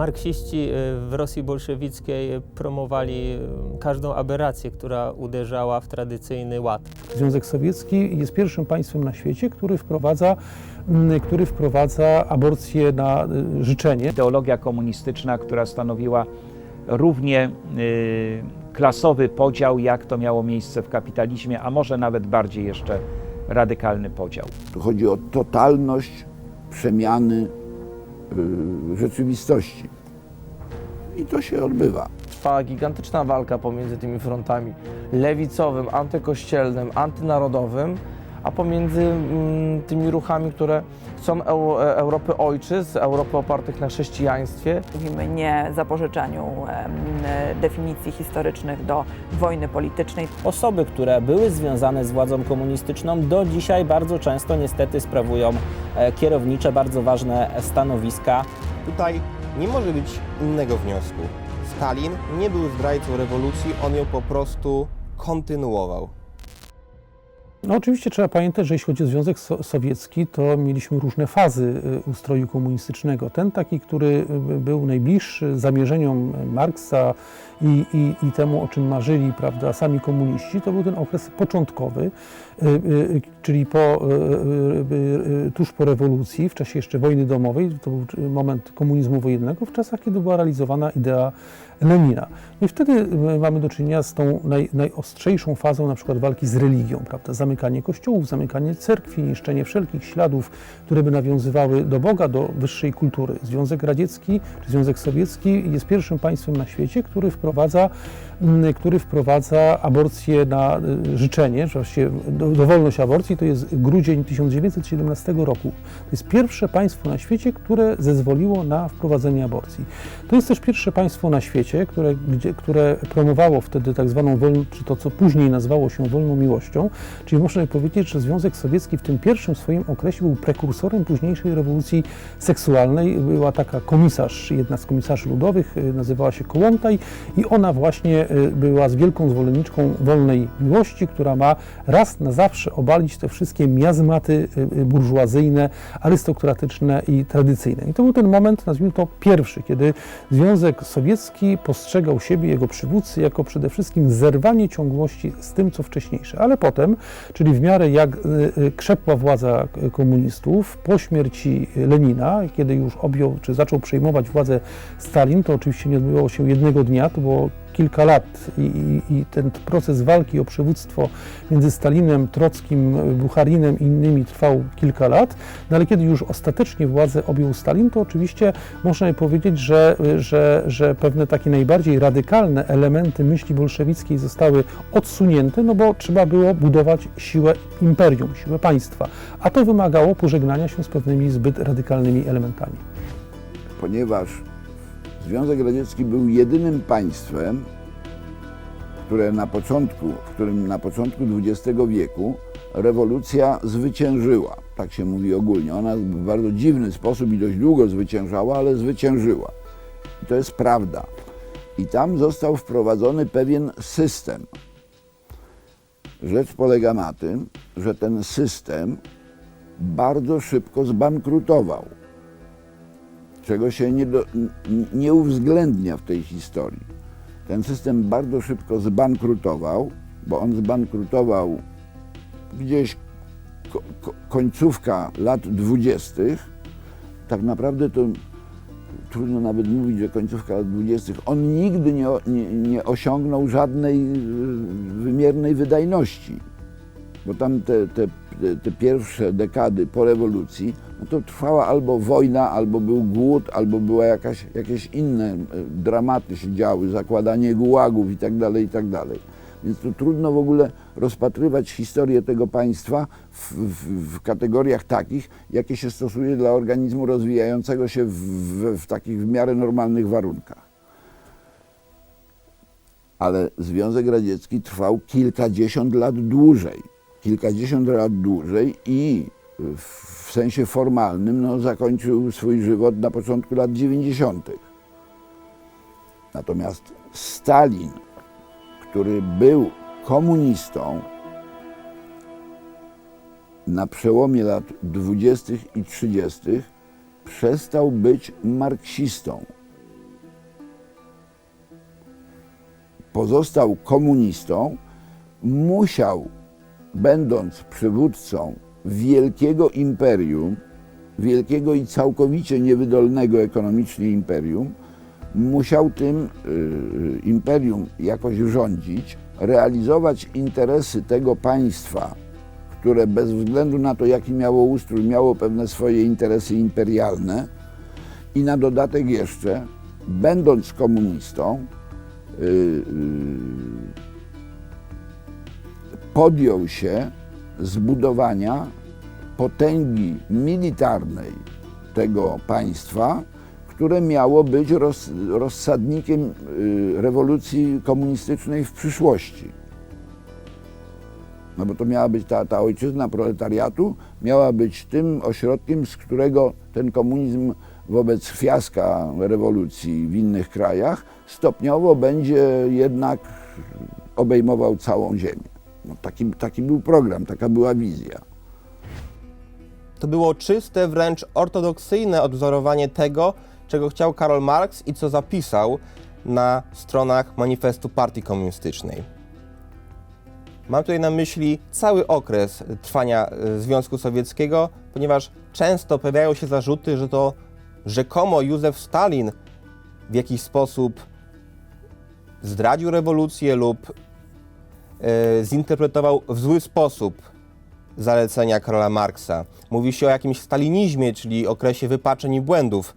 Marksiści y, w Rosji bolszewickiej promowali y, każdą aberrację, która uderzała w tradycyjny ład. Związek Sowiecki jest pierwszym państwem na świecie, który wprowadza, mm, który wprowadza aborcję na y, życzenie. ideologia komunistyczna, która stanowiła równie y, klasowy podział, jak to miało miejsce w kapitalizmie, a może nawet bardziej jeszcze radykalny podział. Tu chodzi o totalność przemiany rzeczywistości. I to się odbywa. Trwała gigantyczna walka pomiędzy tymi frontami lewicowym, antykościelnym, antynarodowym, a pomiędzy mm, tymi ruchami, które chcą Eu- e- Europy ojczyzn, Europy opartych na chrześcijaństwie. Mówimy nie zapożyczaniu em, definicji historycznych do wojny politycznej. Osoby, które były związane z władzą komunistyczną, do dzisiaj bardzo często niestety sprawują e, kierownicze, bardzo ważne stanowiska. Tutaj nie może być innego wniosku. Stalin nie był zdrajcą rewolucji, on ją po prostu kontynuował. No oczywiście trzeba pamiętać, że jeśli chodzi o Związek so Sowiecki, to mieliśmy różne fazy y, ustroju komunistycznego. Ten taki, który y, był najbliższy zamierzeniom Marksa i, i, i temu, o czym marzyli prawda, sami komuniści, to był ten okres początkowy, y, y, czyli po, y, y, y, tuż po rewolucji, w czasie jeszcze wojny domowej, to był moment komunizmu wojennego, w czasach, kiedy była realizowana idea Lenina. No i wtedy mamy do czynienia z tą naj, najostrzejszą fazą na przykład walki z religią, prawda? Zamykanie kościołów, zamykanie cerkwi, niszczenie wszelkich śladów, które by nawiązywały do Boga, do wyższej kultury. Związek Radziecki czy Związek Sowiecki jest pierwszym państwem na świecie, który wprowadza, mm, który wprowadza aborcję na y, życzenie, że właściwie do- dowolność aborcji, to jest grudzień 1917 roku. To jest pierwsze państwo na świecie, które zezwoliło na wprowadzenie aborcji. To jest też pierwsze państwo na świecie, które, gdzie, które promowało wtedy tak zwaną wolną, czy to co później nazywało się wolną miłością, czyli można powiedzieć, że Związek Sowiecki w tym pierwszym swoim okresie był prekursorem późniejszej rewolucji seksualnej. Była taka komisarz, jedna z komisarzy ludowych, y, nazywała się Kołątaj i ona właśnie y, była z wielką zwolenniczką wolnej miłości, która ma raz na zawsze obalić te wszystkie miazmaty y, y, burżuazyjne, arystokratyczne i tradycyjne. I to był ten moment, nazwijmy to pierwszy, kiedy Związek Sowiecki postrzegał siebie, jego przywódcy, jako przede wszystkim zerwanie ciągłości z tym, co wcześniejsze. Ale potem, czyli w miarę jak krzepła władza komunistów, po śmierci Lenina, kiedy już objął, czy zaczął przejmować władzę Stalin, to oczywiście nie odbywało się jednego dnia, to było kilka lat i, i, i ten proces walki o przywództwo między Stalinem, Trockim, Bucharinem i innymi trwał kilka lat, no ale kiedy już ostatecznie władzę objął Stalin, to oczywiście można powiedzieć, że, że, że pewne takie najbardziej radykalne elementy myśli bolszewickiej zostały odsunięte, no bo trzeba było budować siłę imperium, siłę państwa, a to wymagało pożegnania się z pewnymi zbyt radykalnymi elementami. ponieważ Związek Radziecki był jedynym państwem, które na początku, w którym na początku XX wieku rewolucja zwyciężyła. Tak się mówi ogólnie. Ona w bardzo dziwny sposób i dość długo zwyciężała, ale zwyciężyła. I to jest prawda. I tam został wprowadzony pewien system. Rzecz polega na tym, że ten system bardzo szybko zbankrutował czego się nie, do, nie uwzględnia w tej historii. Ten system bardzo szybko zbankrutował, bo on zbankrutował gdzieś ko, ko, końcówka lat dwudziestych. Tak naprawdę to trudno nawet mówić, że końcówka lat dwudziestych. On nigdy nie, nie, nie osiągnął żadnej y, wymiernej wydajności bo tam te, te, te, pierwsze dekady po rewolucji, no to trwała albo wojna, albo był głód, albo była jakaś, jakieś inne e, dramaty się działy, zakładanie gułagów i tak dalej, i tak. Więc tu trudno w ogóle rozpatrywać historię tego państwa w, w, w kategoriach takich, jakie się stosuje dla organizmu rozwijającego się w, w takich w miarę normalnych warunkach. Ale Związek Radziecki trwał kilkadziesiąt lat dłużej kilkadziesiąt lat dłużej i w sensie formalnym no, zakończył swój żywot na początku lat 90. Natomiast Stalin, który był komunistą, na przełomie lat 20. i 30. przestał być marksistą. Pozostał komunistą, musiał będąc przywódcą wielkiego imperium, wielkiego i całkowicie niewydolnego ekonomicznie imperium, musiał tym y, imperium jakoś rządzić, realizować interesy tego państwa, które bez względu na to, jaki miało ustrój, miało pewne swoje interesy imperialne. I na dodatek jeszcze, będąc komunistą, y, y, podjął się zbudowania potęgi militarnej tego państwa, które miało być roz, rozsadnikiem y, rewolucji komunistycznej w przyszłości. No bo to miała być ta, ta ojczyzna proletariatu, miała być tym ośrodkiem, z którego ten komunizm wobec fiaska rewolucji w innych krajach stopniowo będzie jednak obejmował całą ziemię. No taki, taki był program, taka była wizja. To było czyste, wręcz ortodoksyjne odwzorowanie tego, czego chciał Karol Marx i co zapisał na stronach manifestu Partii Komunistycznej. Mam tutaj na myśli cały okres trwania e, Związku Sowieckiego, ponieważ często pojawiają się zarzuty, że to rzekomo Józef Stalin w jakiś sposób zdradził rewolucję lub zinterpretował w zły sposób zalecenia Karola Marksa. Mówi się o jakimś stalinizmie, czyli okresie wypaczeń i błędów.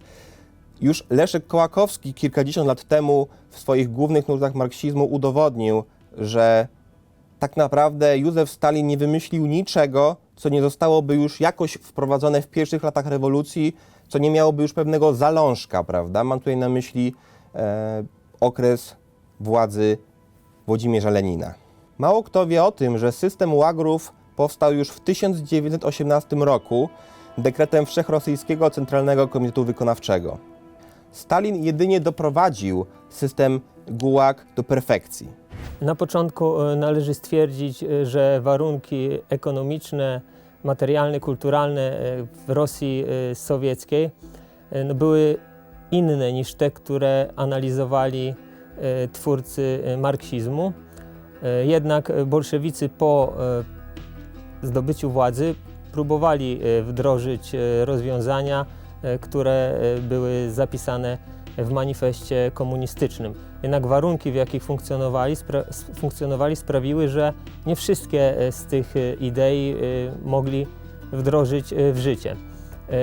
Już Leszek Kołakowski kilkadziesiąt lat temu w swoich głównych nurtach marksizmu udowodnił, że tak naprawdę Józef Stalin nie wymyślił niczego, co nie zostałoby już jakoś wprowadzone w pierwszych latach rewolucji, co nie miałoby już pewnego zalążka, prawda? Mam tutaj na myśli e, okres władzy Włodzimierza Lenina. Mało kto wie o tym, że system łagrów powstał już w 1918 roku dekretem Wszechrosyjskiego Centralnego Komitetu Wykonawczego. Stalin jedynie doprowadził system Gułag do perfekcji. Na początku e, należy stwierdzić, e, że warunki ekonomiczne, materialne, kulturalne e, w Rosji sowieckiej no, były inne niż te, które analizowali twórcy marksizmu. E, Jednak bolszewicy po e, zdobyciu władzy próbowali e, wdrożyć rozwiązania, które były zapisane w manifestie komunistycznym. Jednak warunki, w jakich funkcjonowali, spra- funkcjonowali sprawiły, że nie wszystkie z tych idei mogli wdrożyć w życie.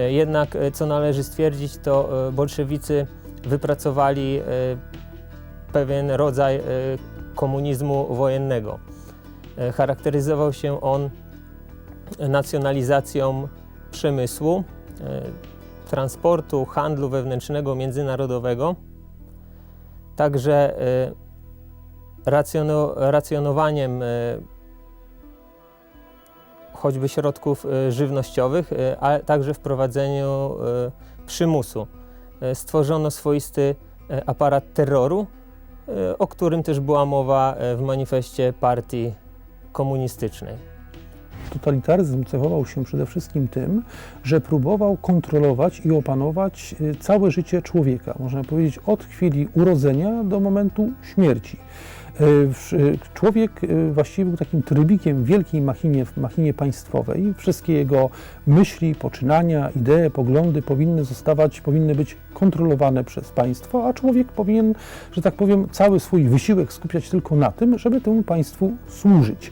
Jednak, co należy stwierdzić, to bolszewicy wypracowali pewien rodzaj komunizmu wojennego. E, Charakteryzował się on nacjonalizacją przemysłu, e, transportu, handlu wewnętrznego, międzynarodowego, także e, racjono, racjonowaniem choćby środków żywnościowych, a także wprowadzeniu przymusu. Stworzono swoisty aparat terroru, o którym też była mowa e, w manifestie partii komunistycznej. Totalitaryzm cechował się przede wszystkim tym, że próbował kontrolować i opanować y, całe życie człowieka, można powiedzieć od chwili urodzenia do momentu śmierci. Wsz- y, Człowiek y, właściwie był takim trybikiem w wielkiej machinie, machinie państwowej. Wszystkie jego myśli, poczynania, idee, poglądy powinny zostawać, powinny być kontrolowane przez państwo, a człowiek powinien, że tak powiem, cały swój wysiłek skupiać tylko na tym, żeby temu państwu służyć.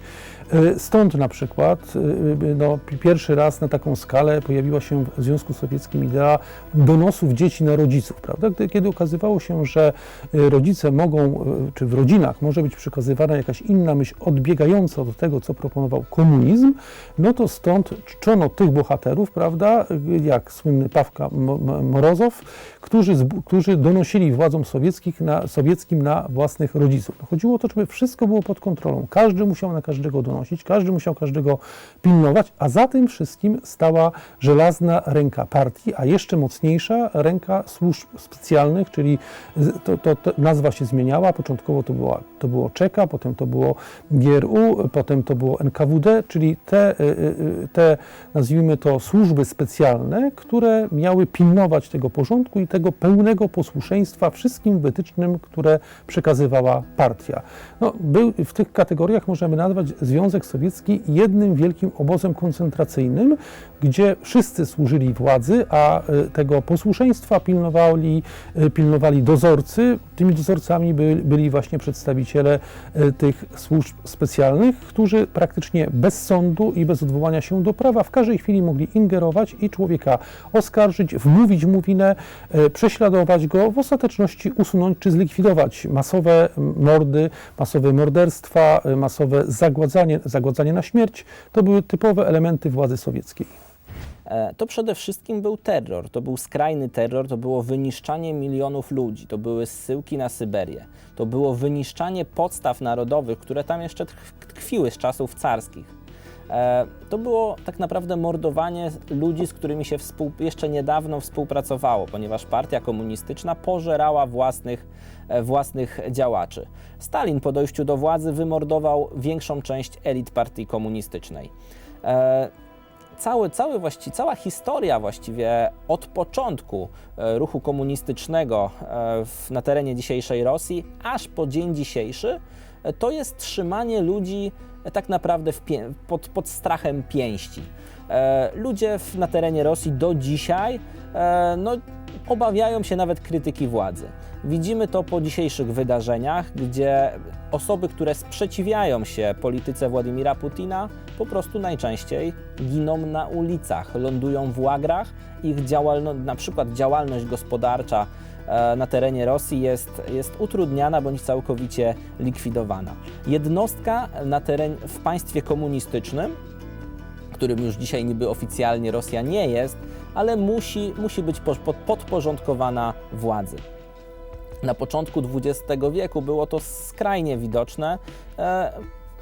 Y, Stąd na przykład y, y, no, pi- pierwszy raz na taką skalę pojawiła się w Związku Sowieckim idea donosów dzieci na rodziców, prawda? Kiedy okazywało się, że rodzice mogą, czy w rodzinach może być przekazywana jakaś inna myśl odbiegająca od tego, co proponował komunizm, no to stąd czczono tych bohaterów, prawda, jak słynny Pawka Mo- Mo- Morozow, którzy, którzy donosili władzom sowieckich na, sowieckim na własnych rodziców. Chodziło o to, żeby wszystko było pod kontrolą. Każdy musiał na każdego donosić. Każdy musiał każdego pilnować, a za tym wszystkim stała żelazna ręka partii, a jeszcze mocniejsza ręka służb specjalnych, czyli to, to, to nazwa się zmieniała. Początkowo to, była, to było Czeka, potem to było GRU, potem to było NKWD, czyli te, y, y, te, nazwijmy to, służby specjalne, które miały pilnować tego porządku i tego pełnego posłuszeństwa wszystkim wytycznym, które przekazywała partia. No, był, w tych kategoriach możemy nazwać Związek Sowiecki jednym wielkim obozem koncentracyjnym, gdzie wszyscy służyli władzy, a y, tego posłuszeństwa pilnowali, y, pilnowali dozorcy. Tymi dozorcami by, byli właśnie przedstawiciele y, tych służb specjalnych, którzy praktycznie bez sądu i bez odwołania się do prawa w każdej chwili mogli ingerować i człowieka oskarżyć, wmówić mu winę, prześladować go, w ostateczności usunąć czy zlikwidować masowe mordy, masowe morderstwa, masowe zagładzanie, zagładzanie na śmierć. To były typowe elementy władzy sowieckiej. E, To przede wszystkim był terror, to był skrajny terror, to było wyniszczanie milionów ludzi, to były zsyłki na Syberię, to było wyniszczanie podstaw narodowych, które tam jeszcze tkw- tkwiły z czasów carskich. E, To było tak naprawdę mordowanie ludzi, z którymi się współ, jeszcze niedawno współpracowało, ponieważ partia komunistyczna pożerała własnych, e, własnych działaczy. Stalin po dojściu do władzy wymordował większą część elit partii komunistycznej. E, cały, cały właści, cała historia właściwie od początku ruchu komunistycznego na terenie dzisiejszej Rosji, aż po dzień dzisiejszy, to jest trzymanie ludzi tak naprawdę pod, pod strachem pięści. E, ludzie w, na terenie Rosji do dzisiaj e, no, obawiają się nawet krytyki władzy. Widzimy to po dzisiejszych wydarzeniach, gdzie osoby, które sprzeciwiają się polityce Władimira Putina, po prostu najczęściej giną na ulicach, lądują w łagrach. Ich działalno, na przykład działalność gospodarcza na terenie Rosji jest, jest utrudniana bądź całkowicie likwidowana. Jednostka na teren, w państwie komunistycznym, którym już dzisiaj niby oficjalnie Rosja nie jest, ale musi, musi być po- pod- podporządkowana władzy. Na początku XX wieku było to skrajnie widoczne, e,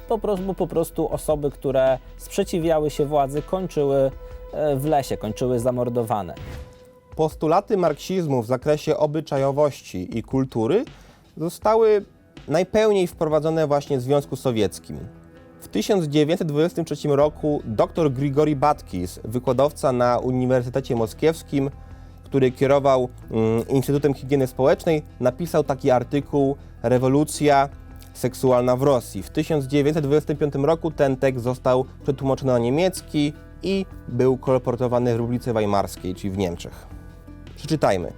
po prostu, po prostu osoby, które sprzeciwiały się władzy, kończyły e, w lesie, kończyły zamordowane. Postulaty marksizmu w zakresie obyczajowości i kultury zostały najpełniej wprowadzone właśnie w Związku Sowieckim. W 1923 roku dr Grigori Batkis, wykładowca na Uniwersytecie Moskiewskim, który kierował mm, Instytutem Higieny Społecznej, napisał taki artykuł Rewolucja seksualna w Rosji. W 1925 roku ten tekst został przetłumaczony na niemiecki i był kolportowany w Republice Weimarskiej, czyli w Niemczech. Przeczytajmy.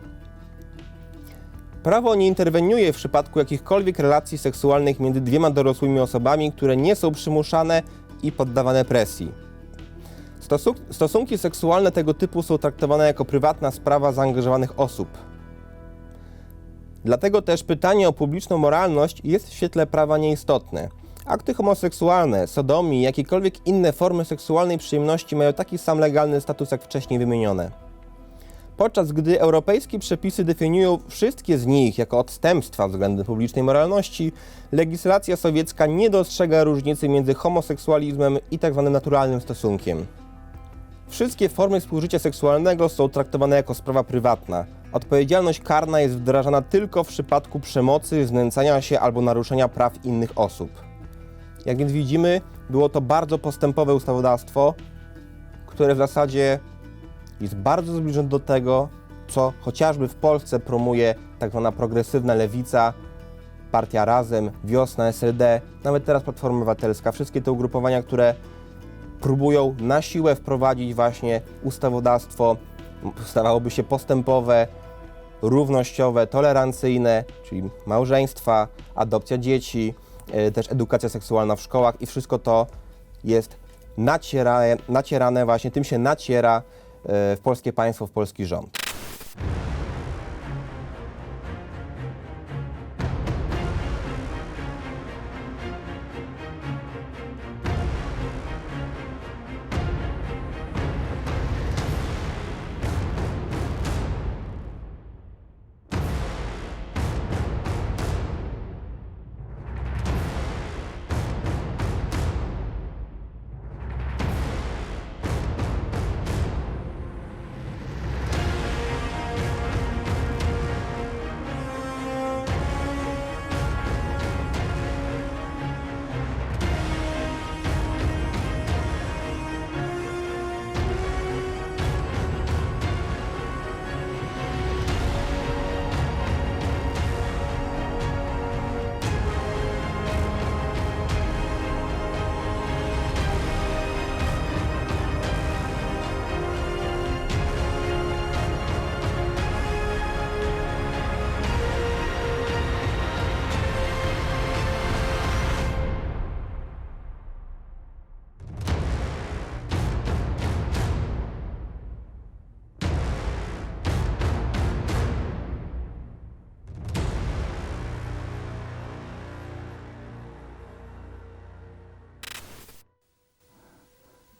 Prawo nie interweniuje w przypadku jakichkolwiek relacji seksualnych między dwiema dorosłymi osobami, które nie są przymuszane i poddawane presji. Stosu- stosunki seksualne tego typu są traktowane jako prywatna sprawa zaangażowanych osób. Dlatego też pytanie o publiczną moralność jest w świetle prawa nieistotne. Akty homoseksualne, sodomii jakiekolwiek inne formy seksualnej przyjemności mają taki sam legalny status jak wcześniej wymienione. Podczas gdy europejskie przepisy definiują wszystkie z nich jako odstępstwa względem publicznej moralności, legislacja sowiecka nie dostrzega różnicy między homoseksualizmem i tzw. naturalnym stosunkiem. Wszystkie formy współżycia seksualnego są traktowane jako sprawa prywatna. Odpowiedzialność karna jest wdrażana tylko w przypadku przemocy, znęcania się albo naruszenia praw innych osób. Jak więc widzimy, było to bardzo postępowe ustawodawstwo, które w zasadzie jest bardzo zbliżone do tego, co chociażby w Polsce promuje tak zwana progresywna lewica, partia Razem, Wiosna, SLD, nawet teraz Platforma Obywatelska. Wszystkie te ugrupowania, które próbują na siłę wprowadzić właśnie ustawodawstwo, stawałoby się postępowe, równościowe, tolerancyjne, czyli małżeństwa, adopcja dzieci, e, też edukacja seksualna w szkołach i wszystko to jest nacierane, nacierane właśnie, tym się naciera w polskie państwo, w polski rząd.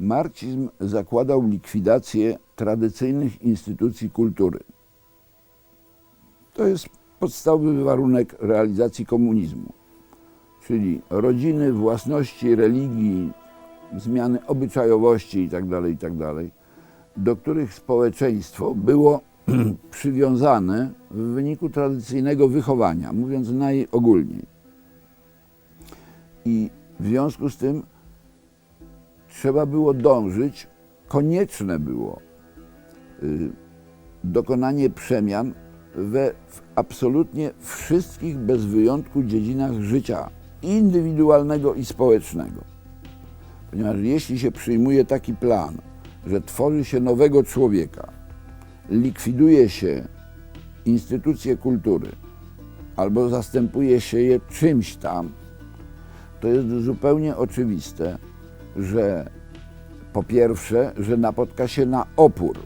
Marksizm zakładał likwidację tradycyjnych instytucji kultury. To jest podstawowy warunek realizacji komunizmu, czyli rodziny, własności, religii, zmiany obyczajowości itd., itd., do których społeczeństwo było przywiązane w wyniku tradycyjnego wychowania, mówiąc najogólniej. I w związku z tym trzeba było dążyć, konieczne było y, dokonanie przemian we w absolutnie wszystkich bez wyjątku dziedzinach życia indywidualnego i społecznego. Ponieważ jeśli się przyjmuje taki plan, że tworzy się nowego człowieka, likwiduje się instytucje kultury albo zastępuje się je czymś tam, to jest zupełnie oczywiste, że po pierwsze, że napotka się na opór,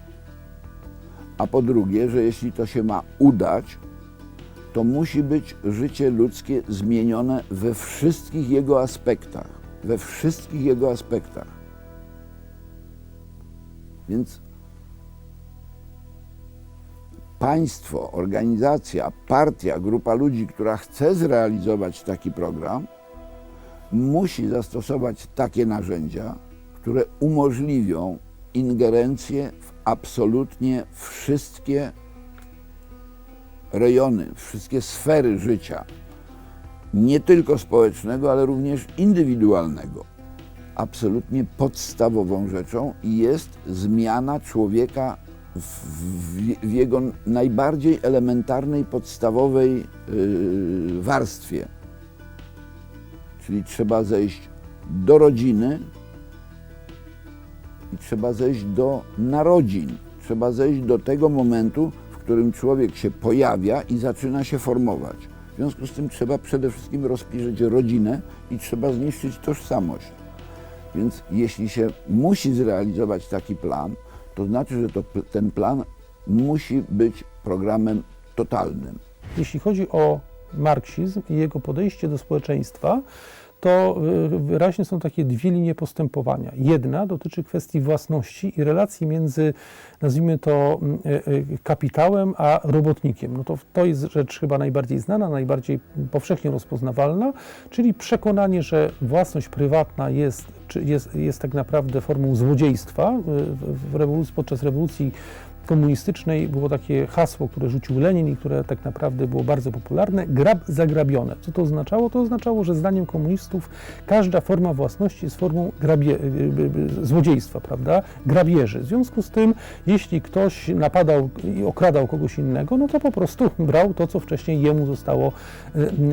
a po drugie, że jeśli to się ma udać, to musi być życie ludzkie zmienione we wszystkich jego aspektach. We wszystkich jego aspektach. Więc państwo, organizacja, partia, grupa ludzi, która chce zrealizować taki program, musi zastosować takie narzędzia, które umożliwią ingerencję w absolutnie wszystkie rejony, wszystkie sfery życia, nie tylko społecznego, ale również indywidualnego. Absolutnie podstawową rzeczą jest zmiana człowieka w, w, w jego najbardziej elementarnej, podstawowej yy, warstwie. Czyli trzeba zejść do rodziny i trzeba zejść do narodzin. Trzeba zejść do tego momentu, w którym człowiek się pojawia i zaczyna się formować. W związku z tym trzeba przede wszystkim rozpirzeć rodzinę i trzeba zniszczyć tożsamość. Więc jeśli się musi zrealizować taki plan, to znaczy, że to, ten plan musi być programem totalnym. Jeśli chodzi o marksizm i jego podejście do społeczeństwa, to y, wyraźnie są takie dwie linie postępowania. Jedna dotyczy kwestii własności i relacji między, nazwijmy to, y, y, kapitałem a robotnikiem. No to, to jest rzecz chyba najbardziej znana, najbardziej powszechnie rozpoznawalna, czyli przekonanie, że własność prywatna jest, jest, jest tak naprawdę formą złodziejstwa. W rewolucji, podczas rewolucji komunistycznej było takie hasło, które rzucił Lenin i które tak naprawdę było bardzo popularne, grab zagrabione. Co to oznaczało? To oznaczało, że zdaniem komunistów każda forma własności jest formą grabie, złodziejstwa, prawda? Grabieży. W związku z tym, jeśli ktoś napadał i okradał kogoś innego, no to po prostu brał to, co wcześniej jemu zostało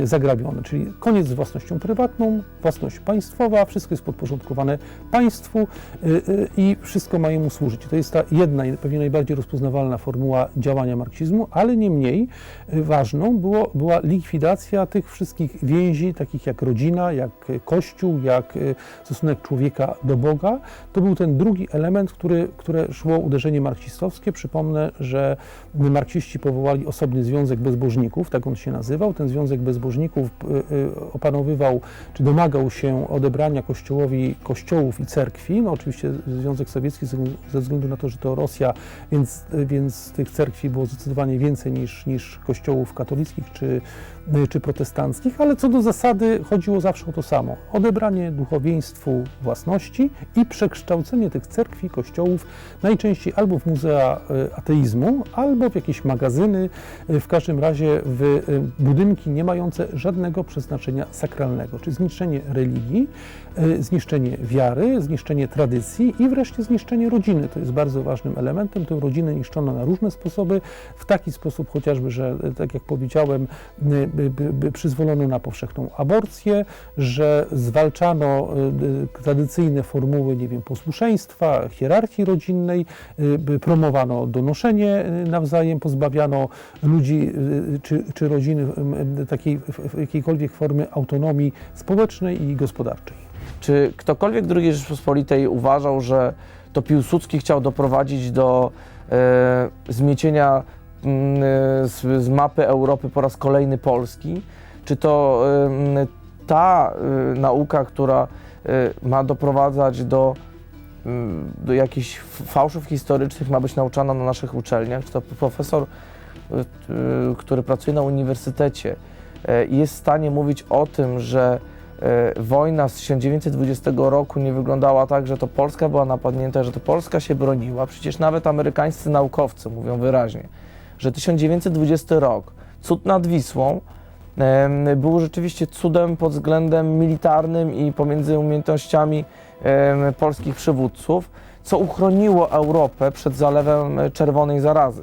zagrabione. Czyli koniec z własnością prywatną, własność państwowa, wszystko jest podporządkowane państwu i wszystko ma jemu służyć. To jest ta jedna, pewnie najbardziej rozpoznawalna formuła działania marksizmu, ale nie mniej ważną było, była likwidacja tych wszystkich więzi, takich jak rodzina, jak kościół, jak stosunek człowieka do Boga. To był ten drugi element, który, które szło uderzenie marksistowskie. Przypomnę, że marksiści powołali osobny związek bezbożników, tak on się nazywał. Ten związek bezbożników opanowywał, czy domagał się odebrania kościołowi kościołów i cerkwi. No oczywiście Związek Sowiecki ze względu na to, że to Rosja, więc więc, więc tych cerkwi było zdecydowanie więcej niż, niż kościołów katolickich czy, czy protestanckich, ale co do zasady chodziło zawsze o to samo. Odebranie duchowieństwu własności i przekształcenie tych cerkwi, kościołów najczęściej albo w muzea e, ateizmu, albo w jakieś magazyny, e, w każdym razie w e, budynki nie mające żadnego przeznaczenia sakralnego, czyli zniszczenie religii, zniszczenie wiary, zniszczenie tradycji i wreszcie zniszczenie rodziny. To jest bardzo ważnym elementem. Tę rodzinę niszczono na różne sposoby, w taki sposób chociażby, że tak jak powiedziałem, by przyzwolono na powszechną aborcję, że zwalczano tradycyjne formuły, nie wiem, posłuszeństwa, hierarchii rodzinnej, promowano donoszenie nawzajem, pozbawiano ludzi czy, czy rodziny takiej jakiejkolwiek formy autonomii społecznej i gospodarczej. Czy ktokolwiek II Rzeczpospolitej uważał, że to Piłsudski chciał doprowadzić do e, zmiecienia mm, z, z, mapy Europy po raz kolejny Polski? Czy to e, ta e, nauka, która e, ma doprowadzać do mm, do jakichś fałszów historycznych ma być nauczana na naszych uczelniach, czy to profesor, y, y, który pracuje na uniwersytecie, y, jest w stanie mówić o tym, że y, wojna z 1920 roku nie wyglądała tak, że to Polska była napadnięta, że to Polska się broniła. Przecież nawet amerykańscy naukowcy mówią wyraźnie, że 1920 rok, cud nad Wisłą, był rzeczywiście cudem pod względem militarnym i pomiędzy umiejętnościami polskich przywódców, co uchroniło Europę przed zalewem e, czerwonej zarazy.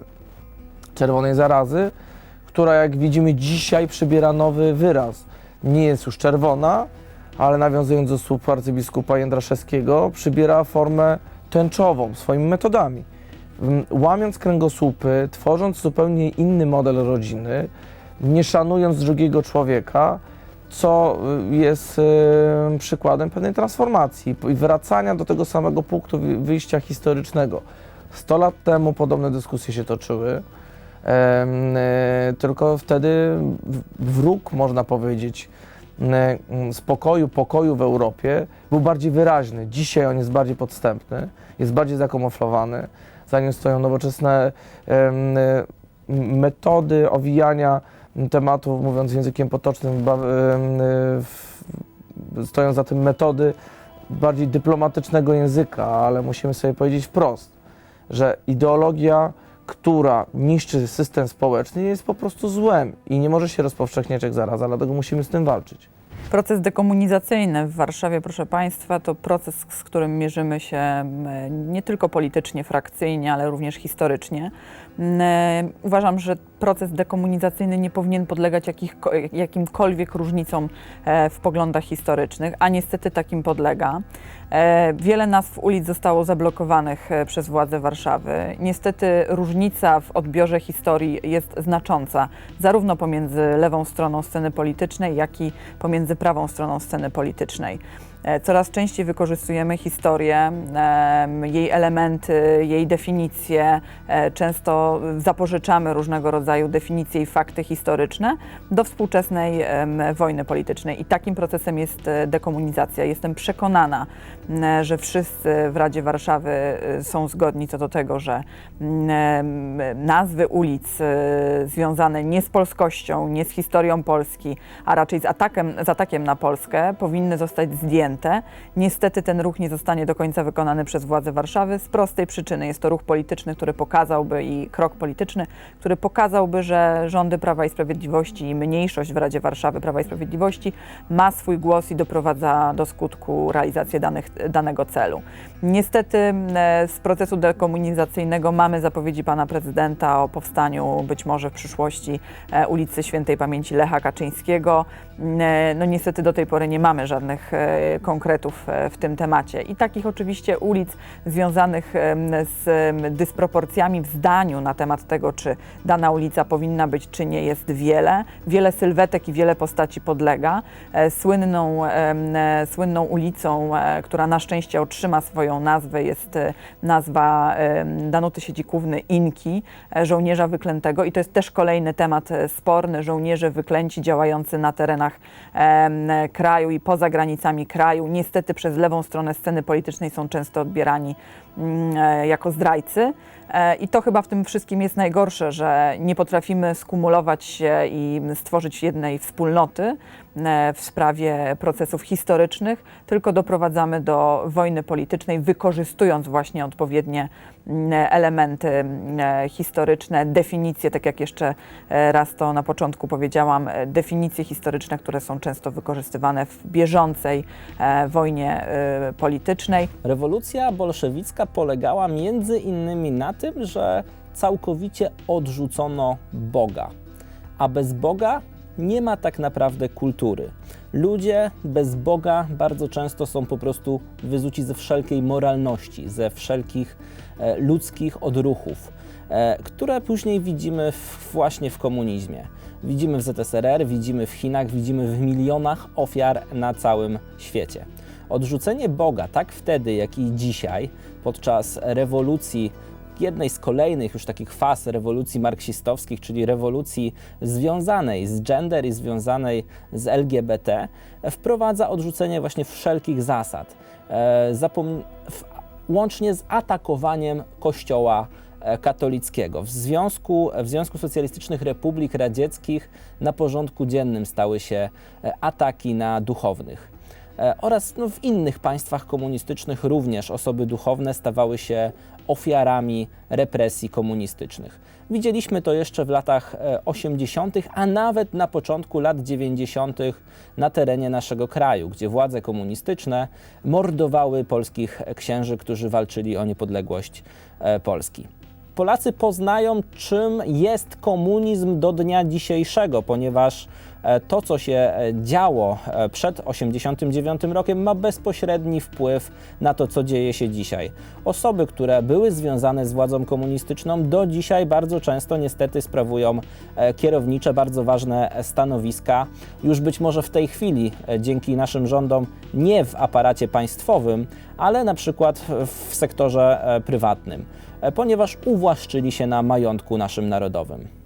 Czerwonej zarazy, która jak widzimy dzisiaj przybiera nowy wyraz. Nie jest już czerwona, ale nawiązując do słów arcybiskupa Jędraszewskiego, przybiera formę tęczową swoimi metodami. Łamiąc kręgosłupy, tworząc zupełnie inny model rodziny, nie szanując drugiego człowieka, co y, jest y, przykładem pewnej transformacji i wracania do tego samego punktu wy- wyjścia historycznego. 100 lat temu podobne dyskusje się toczyły, tylko wtedy wróg, można powiedzieć, spokoju, pokoju w Europie był bardziej wyraźny. Dzisiaj on jest bardziej podstępny, jest bardziej zakamuflowany. Za nim stoją nowoczesne y, metody owijania tematu, mówiąc językiem potocznym, stoją za tym metody bardziej dyplomatycznego języka, ale musimy sobie powiedzieć wprost, że ideologia, która niszczy system społeczny, jest po prostu złem i nie może się rozpowszechniać jak zaraza, dlatego musimy z tym walczyć. Proces dekomunizacyjny w Warszawie, proszę Państwa, to proces, z którym mierzymy się m, nie tylko politycznie, frakcyjnie, ale również historycznie. M, Uważam, że proces dekomunizacyjny nie powinien podlegać jakimkolwiek różnicom e, w poglądach historycznych, a niestety takim podlega. E, Wiele nazw ulic zostało zablokowanych e, przez władze Warszawy. Niestety różnica w odbiorze historii jest znacząca, zarówno pomiędzy lewą stroną sceny politycznej, jak i pomiędzy prawą stroną sceny politycznej. E, Coraz częściej wykorzystujemy historię, jej elementy, jej definicje, e, często zapożyczamy różnego rodzaju definicje i fakty historyczne do współczesnej wojny politycznej. I takim procesem jest e, dekomunizacja. Jestem przekonana, że wszyscy w Radzie Warszawy są zgodni co do tego, że nazwy ulic związane nie z polskością, nie z historią Polski, a raczej z atakiem, z atakiem na Polskę powinny zostać zdjęte. Niestety ten ruch nie zostanie do końca wykonany przez władze Warszawy z prostej przyczyny. Jest to ruch polityczny, który pokazałby i krok polityczny, który pokazałby, że rządy Prawa i Sprawiedliwości i mniejszość w Radzie Warszawy Prawa i Sprawiedliwości ma swój głos i doprowadza do skutku realizację danych, danego celu. Niestety e, z procesu dekomunizacyjnego mamy zapowiedzi pana prezydenta o powstaniu być może w przyszłości e, ulicy Świętej Pamięci Lecha Kaczyńskiego. E, No niestety do tej pory nie mamy żadnych e, konkretów e, w tym temacie. I takich oczywiście ulic związanych z dysproporcjami w zdaniu na temat tego, czy dana ulica powinna być, czy nie, jest wiele. Wiele sylwetek i wiele postaci podlega. Słynną, słynną ulicą, która na szczęście otrzyma swoją nazwę, jest nazwa Danuty Siedzikówny Inki, żołnierza wyklętego. I to jest też kolejny temat sporny. Żołnierze wyklęci działający na terenach e, kraju i poza granicami kraju. Niestety przez lewą stronę sceny politycznej są często odbierani mm, e, jako zdrajcy. E, I to chyba w tym wszystkim jest najgorsze, że nie potrafimy skumulować się i stworzyć jednej wspólnoty e, w sprawie procesów historycznych, tylko doprowadzamy do wojny politycznej, wykorzystując właśnie odpowiednie elementy mm, historyczne, definicje, tak jak jeszcze e, raz to na początku powiedziałam, e, definicje historyczne, które są często wykorzystywane w bieżącej e, wojnie politycznej. Rewolucja bolszewicka polegała między innymi na tym, że całkowicie odrzucono Boga. A bez Boga nie ma tak naprawdę kultury. Ludzie bez Boga bardzo często są po prostu wyzuci ze wszelkiej moralności, ze wszelkich ludzkich odruchów, e, które później widzimy w, właśnie w komunizmie. Widzimy w ZSRR, widzimy w Chinach, widzimy w milionach ofiar na całym świecie. Odrzucenie Boga, tak wtedy, jak i dzisiaj, podczas rewolucji, jednej z kolejnych już takich faz rewolucji marksistowskich, czyli rewolucji związanej z gender i związanej z LGBT, wprowadza odrzucenie właśnie wszelkich zasad. E, zapom- łącznie z atakowaniem Kościoła e, katolickiego. W Związku, w Związku Socjalistycznych Republik Radzieckich na porządku dziennym stały się e, ataki na duchownych. E, Oraz no, w innych państwach komunistycznych również osoby duchowne stawały się ofiarami represji komunistycznych. Widzieliśmy to jeszcze w latach e, 80., a nawet na początku lat 90. na terenie naszego kraju, gdzie władze komunistyczne mordowały polskich księży, którzy walczyli o niepodległość e, Polski. Polacy poznają, czym jest komunizm do dnia dzisiejszego, ponieważ e, to, co się e, działo e, przed 1989 rokiem, ma bezpośredni wpływ na to, co dzieje się dzisiaj. Osoby, które były związane z władzą komunistyczną, do dzisiaj bardzo często niestety sprawują e, kierownicze, bardzo ważne e, stanowiska. Już być może w tej chwili, e, dzięki naszym rządom, nie w aparacie państwowym, ale na przykład w sektorze e, prywatnym, e, ponieważ uwłaszczyli się na majątku naszym narodowym.